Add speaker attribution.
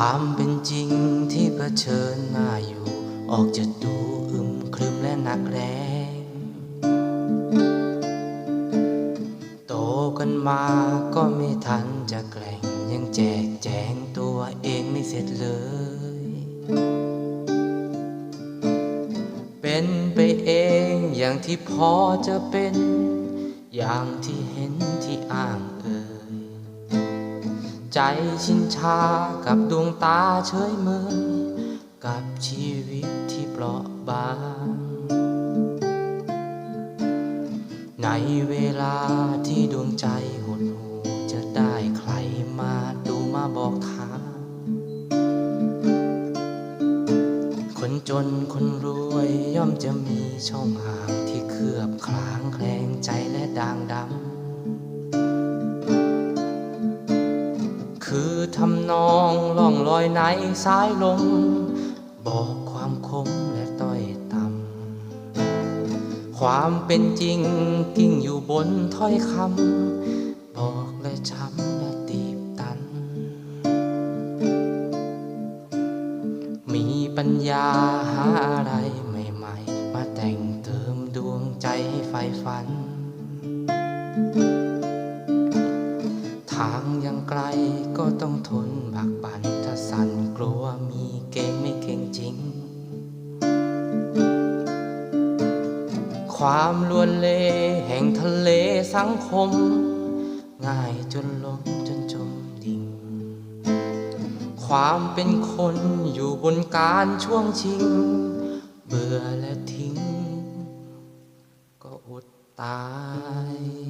Speaker 1: ความเป็นจริงที่เผชิญหน้าอยู่ ออกจะดูอึมครึมและหนักแรง โตกันมาก็ไม่ทันจะแกล่งยังแจกแจงตัวเองไม่เสร็จเลย เป็นไปเองอย่างที่พอจะเป็น อย่างที่เห็นที่อ้างเอ่ย ใจชินชากับดวงตาเฉยเมยกับชีวิตที่เปราะบาง ในเวลาที่ดวงใจหดหูจะได้ใครมาดูมาบอกทาง คนจนคนรวยย่อมจะมีช่องห่างที่เคลือบคลางแคล ทำนองล่องลอยในสายลม บอกความคมและต้อยต่ำความเป็นจริงกิ้งอยู่บนถ้อยคำบอกและช้ำและตีบตัน มีปัญญาหาอะไรใหม่ ๆ มาแต่งเติมดวงใจให้ไฟฝัน ทางยังไกลก็ต้องทนบักบันถ้าสั่นกลัวมีเก่งไม่เก่งจริง ความลวนเลแห่งทะเลสังคม ง่ายจนล้มจนจมดิ่ง ความเป็นคนอยู่บนการช่วงชิง เบื่อและทิ้ง ก็อดตาย